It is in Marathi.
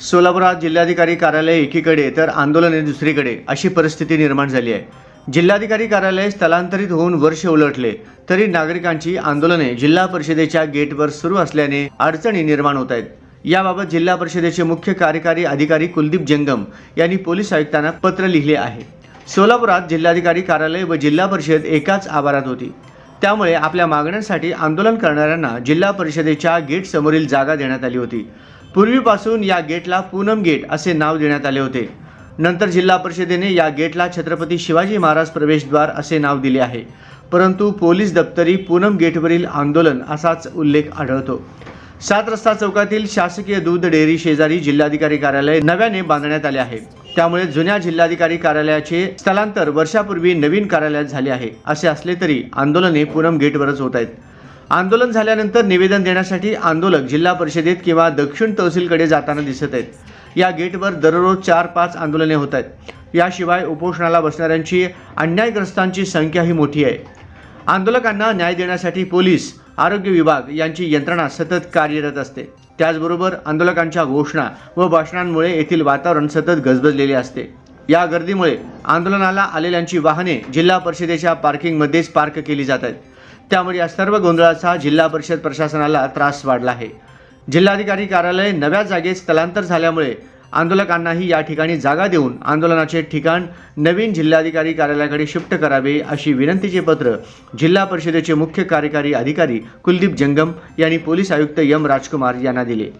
सोलापुरात जिल्हाधिकारी कार्यालय एकीकडे तर आंदोलने दुसरीकडे अशी परिस्थिती निर्माण झाली आहे. जिल्हाधिकारी कार्यालय स्थलांतरित होऊन वर्ष उलटले तरी नागरिकांची आंदोलने जिल्हा परिषदेच्या गेटवर सुरू असल्याने अडचणी निर्माण होत आहेत. याबाबत जिल्हा परिषदेचे मुख्य कार्यकारी अधिकारी कुलदीप जंगम यांनी पोलीस आयुक्तांना पत्र लिहिले आहे. सोलापुरात जिल्हाधिकारी कार्यालय व जिल्हा परिषद एकाच आवारात होती. त्यामुळे आपल्या मागण्यांसाठी आंदोलन करणाऱ्यांना जिल्हा परिषदेच्या गेट समोरील जागा देण्यात आली होती. पूर्वीपासून या गेटला पूनम गेट असे नाव देण्यात आले होते. नंतर जिल्हा परिषदेने या गेटला छत्रपती शिवाजी महाराज प्रवेशद्वार असे नाव दिले आहे. परंतु पोलीस दप्तरी पूनम गेटवरील आंदोलन असाच उल्लेख आढळतो. सात रस्ता चौकातील शासकीय दूध डेअरी शेजारी जिल्हाधिकारी कार्यालय नव्याने बांधण्यात आले आहे. त्यामुळे जुन्या जिल्हाधिकारी कार्यालयाचे स्थलांतर वर्षापूर्वी नवीन कार्यालयात झाले आहे. असे असले तरी आंदोलने पूनम गेटवरच होत आहेत. आंदोलन झाल्यानंतर निवेदन देण्यासाठी आंदोलक जिल्हा परिषदेत किंवा दक्षिण तहसीलकडे जाताना दिसत आहेत. या गेटवर दररोज चार पाच आंदोलने होत आहेत. याशिवाय उपोषणाला बसणाऱ्यांची अन्यायग्रस्तांची संख्याही मोठी आहे. आंदोलकांना न्याय देण्यासाठी पोलीस आरोग्य विभाग यांची यंत्रणा सतत कार्यरत असते. त्याचबरोबर आंदोलकांच्या घोषणा व भाषणांमुळे येथील वातावरण सतत गजबजलेले असते. या गर्दीमुळे आंदोलनाला आलेल्यांची वाहने जिल्हा परिषदेच्या पार्किंगमध्येच पार्क केली जात आहेत. त्यामुळे या सर्व गोंधळाचा जिल्हा परिषद प्रशासनाला त्रास वाढला आहे. जिल्हाधिकारी कार्यालय नव्या जागेत स्थलांतर झाल्यामुळे आंदोलकांनाही या ठिकाणी जागा देऊन आंदोलनाचे ठिकाण नवीन जिल्हाधिकारी कार्यालयाकडे शिफ्ट करावे अशी विनंतीचे पत्र जिल्हा परिषदेचे मुख्य कार्यकारी अधिकारी कुलदीप जंगम यांनी पोलीस आयुक्त यम राजकुमार यांना दिले.